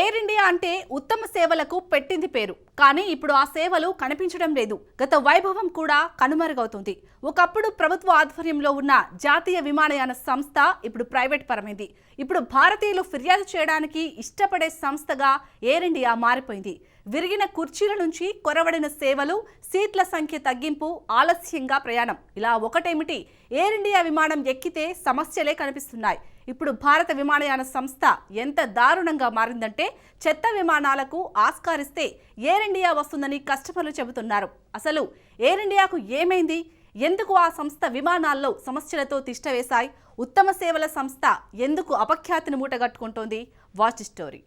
Air India అంటే ఉత్తమ సేవలకు పెట్టింది పేరు. కానీ ఇప్పుడు ఆ సేవలు కనిపించడం లేదు. గత వైభవం కూడా కనుమరుగవుతుంది. ఒకప్పుడు ప్రభుత్వ ఆధ్వర్యంలో ఉన్న జాతీయ విమానయాన సంస్థ ఇప్పుడు ప్రైవేట్ పరమైంది. ఇప్పుడు భారతీయులు ఫిర్యాదు చేయడానికి ఇష్టపడే సంస్థగా ఎయిర్ ఇండియా మారిపోయింది. విరిగిన కుర్చీల నుంచి కొరవడిన సేవలు సీట్ల సంఖ్య తగ్గింపు ఆలస్యంగా ప్రయాణం. ఇలా ఒకటేమిటి? ఎయిర్ ఇండియా విమానం ఎక్కితే సమస్యలే కనిపిస్తున్నాయి. ఇప్పుడు భారత విమానయాన సంస్థ ఎంత దారుణంగా మారిందంటే చెత్త విమానాలకు ఆస్కారిస్తే ఎయిర్ ఇండియా వస్తుందని కస్టమర్లు చెబుతున్నారు. అసలు ఎయిర్ ఇండియాకు ఏమైంది? ఎందుకు ఆ సంస్థ విమానాల్లో సమస్యలతో తిష్టవేశాయి ఉత్తమ సేవల సంస్థ ఎందుకు అపఖ్యాతిని మూటగట్టుకుంటోంది? వాచ్ స్టోరీ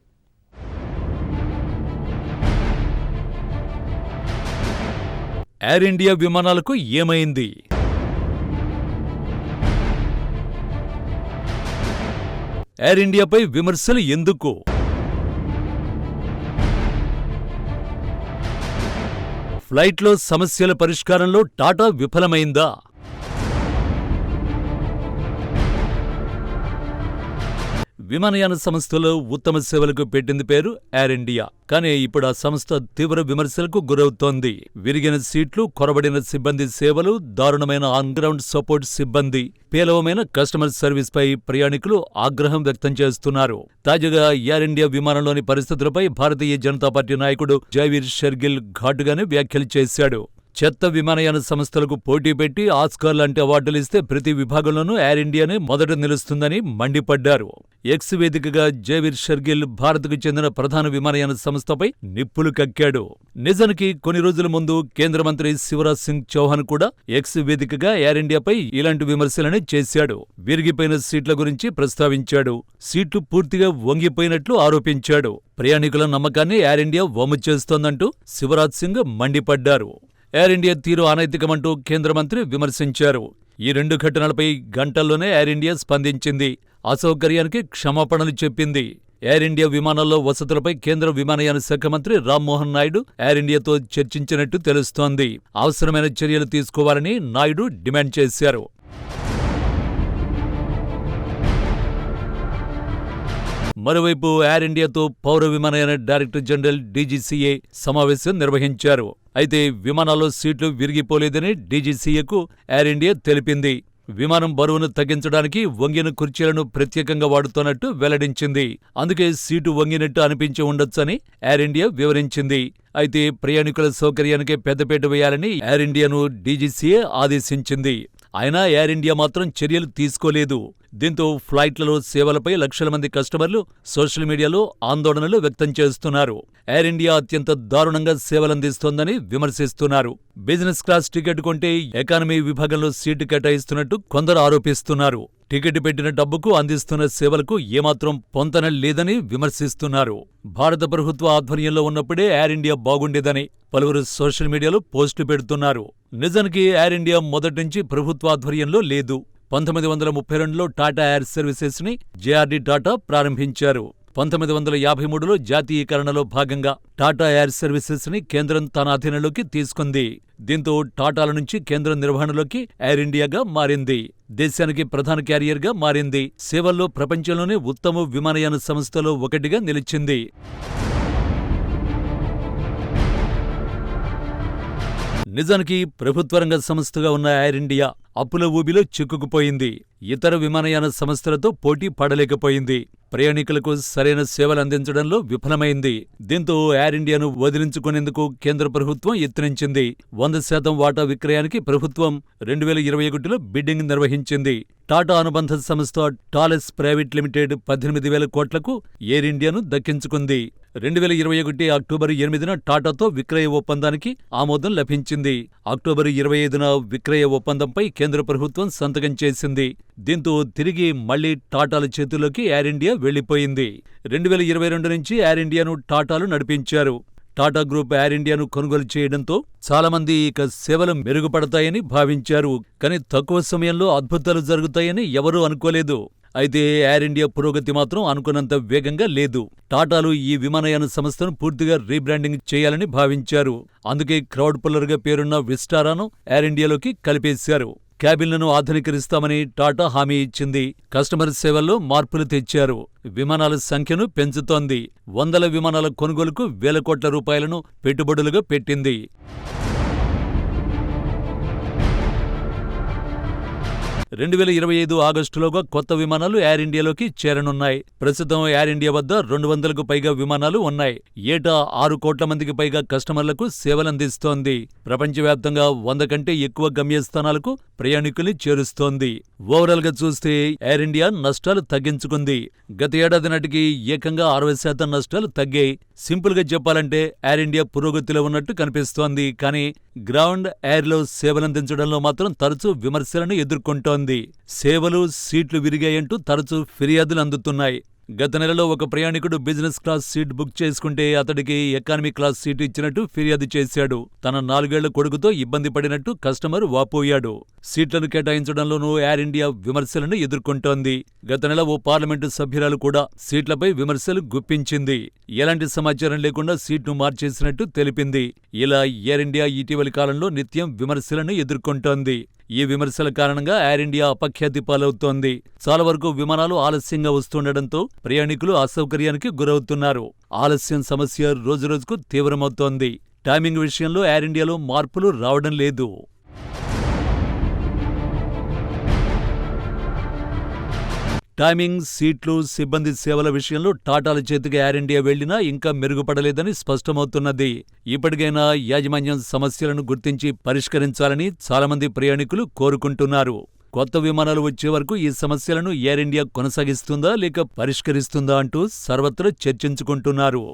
ఎయిర్ ఇండియా విమానాలకు ఏమైంది? ఎయిర్ ఇండియాపై విమర్శలు ఎందుకు? ఫ్లైట్లో సమస్యల పరిష్కారంలో టాటా విఫలమైందా? విమానయాన సంస్థలో ఉత్తమ సేవలకు పెట్టింది పేరు ఎయిర్ ఇండియా కానీ ఇప్పుడు ఆ సంస్థ తీవ్ర విమర్శలకు గురవుతోంది. విరిగిన సీట్లు కొరబడిన సిబ్బంది సేవలు దారుణమైన ఆన్ గ్రౌండ్ సపోర్ట్ సిబ్బంది పేలవమైన కస్టమర్ సర్వీస్ పై ప్రయాణికులు ఆగ్రహం వ్యక్తం చేస్తున్నారు. తాజాగా ఎయిర్ ఇండియా విమానంలోని పరిస్థితులపై భారతీయ జనతా పార్టీ నాయకుడు జైవీర్ షెర్గిల్ ఘాటుగానే వ్యాఖ్యలు చేశాడు. చెత్త విమానయాన సంస్థలకు పోటీ పెట్టి ఆస్కార్ లాంటి అవార్డులు ఇస్తే ప్రతి విభాగంలోనూ ఎయిర్ ఇండియానే మొదట నిలుస్తుందని మండిపడ్డారు. ఎక్స్ వేదికగా జేవిర్ షర్గిల్ భారత్కు చెందిన ప్రధాన విమానయాన సంస్థపై నిప్పులు కక్కాడు. నిజానికి కొన్ని రోజుల ముందు కేంద్ర మంత్రి శివరాజ్ సింగ్ చౌహాన్ కూడా ఎక్స్ వేదికగా ఎయిర్ ఇండియాపై ఇలాంటి విమర్శలని చేశాడు. విరిగిపోయిన సీట్ల గురించి ప్రస్తావించాడు. సీట్లు పూర్తిగా వంగిపోయినట్లు ఆరోపించాడు. ప్రయాణికుల నమ్మకాన్ని ఎయిర్ ఇండియా వమ్ము చేస్తోందంటూ శివరాజ్ సింగ్ మండిపడ్డారు. ఎయిర్ ఇండియా తీరు అనైతికమంటూ కేంద్ర మంత్రి విమర్శించారు. ఈ రెండు ఘటనలపై గంటల్లోనే ఎయిర్ ఇండియా స్పందించింది. అసౌకర్యానికి క్షమాపణలు చెప్పింది. ఎయిర్ ఇండియా విమానాల్లో వసతులపై కేంద్ర విమానయాన శాఖ మంత్రి రామ్మోహన్ నాయుడు ఎయిర్ ఇండియాతో చర్చించినట్టు తెలుస్తోంది. అవసరమైన చర్యలు తీసుకోవాలని నాయుడు డిమాండ్ చేశారు. మరోవైపు ఎయిర్ ఇండియాతో పౌర విమానయాన డైరెక్టర్ జనరల్ డీజీసీఏ సమావేశం నిర్వహించారు. అయితే విమానాల్లో సీట్లు విరిగిపోలేదని డీజీసీఏకు ఎయిర్ ఇండియా తెలిపింది. విమానం బరువును తగ్గించడానికి వంగిన కుర్చీలను ప్రత్యేకంగా వాడుతున్నట్టు వెల్లడించింది. అందుకే సీటు వంగినట్టు అనిపించి ఉండొచ్చని ఎయిర్ ఇండియా వివరించింది. అయితే ప్రయాణికుల సౌకర్యానికి పెద్దపేట వేయాలని ఎయిర్ ఇండియాను డీజీసీఏ ఆదేశించింది. అయినా ఎయిర్ ఇండియా మాత్రం చర్యలు తీసుకోలేదు. దీంతో ఫ్లైట్లలో సేవలపై లక్షల మంది కస్టమర్లు సోషల్ మీడియాలో ఆందోళనలు వ్యక్తం చేస్తున్నారు. ఎయిర్ ఇండియా అత్యంత దారుణంగా సేవలందిస్తోందని విమర్శిస్తున్నారు. బిజినెస్ క్లాస్ టికెట్ కొంటే ఎకానమీ విభాగంలో సీటు కేటాయిస్తున్నట్టు కొందరు ఆరోపిస్తున్నారు. టికెట్ పెట్టిన డబ్బుకు అందిస్తున్న సేవలకు ఏమాత్రం పొంతన లేదని విమర్శిస్తున్నారు. భారత ప్రభుత్వ ఆధ్వర్యంలో ఉన్నప్పుడే ఎయిర్ ఇండియా బాగుండేదని పలువురు సోషల్ మీడియాలో పోస్టు పెడుతున్నారు. నిజానికి ఎయిర్ ఇండియా మొదటి నుంచి ప్రభుత్వాధ్వర్యంలో లేదు. పంతొమ్మిది వందల ముప్పై రెండులో టాటా ఎయిర్ సర్వీసెస్ని జేఆర్డీ టాటా ప్రారంభించారు. పంతొమ్మిది వందల యాభై మూడులో జాతీయీకరణలో భాగంగా టాటా ఎయిర్ సర్వీసెస్ని కేంద్రం తన అధీనంలోకి తీసుకుంది. దీంతో టాటాల నుంచి కేంద్రం నిర్వహణలోకి ఎయిర్ ఇండియాగా మారింది. దేశానికి ప్రధాన క్యారియర్గా మారింది. సేవల్లో ప్రపంచంలోనే ఉత్తమ విమానయాన సంస్థలో ఒకటిగా నిలిచింది. నిజానికి ప్రభుత్వ రంగ సంస్థగా ఉన్న ఎయిర్ ఇండియా అప్పుల ఊబిలో చిక్కుకుపోయింది. ఇతర విమానయాన సంస్థలతో పోటీ పడలేకపోయింది. ప్రయాణికులకు సరైన సేవలు అందించడంలో విఫలమైంది. దీంతో ఎయిర్ ఇండియాను వదిలించుకునేందుకు కేంద్ర ప్రభుత్వం యత్నించింది. వంద శాతం వాటా విక్రయానికి ప్రభుత్వం రెండు వేల ఇరవై ఒకటిలో బిడ్డింగ్ నిర్వహించింది. టాటా అనుబంధ సంస్థ టాలెస్ ప్రైవేట్ లిమిటెడ్ పద్దెనిమిది వేల కోట్లకు ఎయిర్ ఇండియాను దక్కించుకుంది. రెండు వేల ఇరవై ఒకటి అక్టోబర్ ఎనిమిదిన టాటాతో విక్రయ ఒప్పందానికి ఆమోదం లభించింది. అక్టోబర్ ఇరవై ఐదున విక్రయ ఒప్పందంపై కేంద్ర ప్రభుత్వం సంతకం చేసింది. దీంతో తిరిగి మళ్ళీ టాటాల చేతుల్లోకి ఎయిర్ ఇండియా వెళ్ళిపోయింది రెండు వేల ఇరవై రెండు నుంచి ఎయిర్ ఇండియాను టాటాలు నడిపించారు. టాటా గ్రూప్ ఎయిర్ ఇండియాను కొనుగోలు చేయడంతో చాలామంది ఇక సేవలు మెరుగుపడతాయని భావించారు. కానీ తక్కువ సమయంలో అద్భుతాలు జరుగుతాయని ఎవరూ అనుకోలేదు. అయితే ఎయిర్ ఇండియా పురోగతి మాత్రం అనుకున్నంత వేగంగా లేదు. టాటాలు ఈ విమానయాన సంస్థను పూర్తిగా రీబ్రాండింగ్ చేయాలని భావించారు. అందుకే క్రౌడ్ పుల్లర్గా పేరున్న విస్టారాను ఎయిర్ ఇండియాలోకి కలిపేశారు. క్యాబిన్లను ఆధునీకరిస్తామని టాటా హామీ ఇచ్చింది. కస్టమర్ సేవల్లో మార్పులు తెచ్చారు. విమానాల సంఖ్యను పెంచుతోంది. వందల విమానాల కొనుగోలుకు వేల కోట్ల రూపాయలను పెట్టుబడులుగా పెట్టింది. రెండు వేల ఇరవై ఐదు ఆగస్టులోగా కొత్త విమానాలు ఎయిర్ ఇండియాలోకి చేరనున్నాయి. ప్రస్తుతం ఎయిర్ ఇండియా వద్ద రెండు వందలకు పైగా విమానాలు ఉన్నాయి. ఏటా ఆరు కోట్ల మందికి పైగా కస్టమర్లకు సేవలందిస్తోంది. ప్రపంచవ్యాప్తంగా వంద కంటే ఎక్కువ గమ్యస్థానాలకు ప్రయాణికుల్ని చేరుస్తోంది. ఓవరాల్గా చూస్తే ఎయిర్ ఇండియా నష్టాలు తగ్గించుకుంది. గత ఏడాది నాటికి ఏకంగా అరవై శాతం నష్టాలు తగ్గాయి. సింపుల్గా చెప్పాలంటే ఎయిర్ ఇండియా పురోగతిలో ఉన్నట్టు కనిపిస్తోంది. కానీ గ్రౌండ్ ఎయిర్లో సేవలందించడంలో మాత్రం తరచూ విమర్శలను ఎదుర్కొంటోంది. సేవలు సీట్లు విరిగాయంటూ తరచూ ఫిర్యాదులు అందుతున్నాయి. గత నెలలో ఒక ప్రయాణికుడు బిజినెస్ క్లాస్ సీట్ బుక్ చేసుకుంటే అతడికి ఎకానమీ క్లాస్ సీటు ఇచ్చినట్టు ఫిర్యాదు చేశాడు. తన నాలుగేళ్ళ కొడుకుతో ఇబ్బంది పడినట్టు కస్టమర్ వాపోయాడు. సీట్లను కేటాయించడంలోనూ ఎయిర్ ఇండియా విమర్శలను ఎదుర్కొంటోంది. గత నెల ఓ పార్లమెంటు సభ్యురాలు కూడా సీట్లపై విమర్శలు గుప్పించింది. ఎలాంటి సమాచారం లేకుండా సీట్ను మార్చేసినట్టు తెలిపింది. ఇలా ఎయిర్ ఇండియా ఇటీవలి కాలంలో నిత్యం విమర్శలను ఎదుర్కొంటోంది. ఈ విమర్శల కారణంగా ఎయిర్ ఇండియా అపఖ్యాతి పాలవుతోంది. చాలా వరకు విమానాలు ఆలస్యంగా వస్తుండటంతో ప్రయాణికులు అసౌకర్యానికి గురవుతున్నారు. ఆలస్యం సమస్య రోజురోజుకు తీవ్రమవుతోంది. టైమింగ్ విషయంలో ఎయిర్ ఇండియాలో మార్పులు రావడం లేదు. టైమింగ్ సీట్లు సిబ్బంది సేవల విషయంలో టాటాల చేతికి ఎయిర్ ఇండియా వెళ్ళినా ఇంకా మెరుగుపడలేదని స్పష్టమవుతున్నది. ఇప్పటికైనా యాజమాన్యం సమస్యలను గుర్తించి పరిష్కరించాలని చాలామంది ప్రయాణికులు కోరుకుంటున్నారు. కొత్త విమానాలు వచ్చే వరకు ఈ సమస్యలను ఎయిర్ ఇండియా కొనసాగిస్తుందా లేక పరిష్కరిస్తుందా అంటూ సర్వత్రా చర్చించుకుంటున్నారు.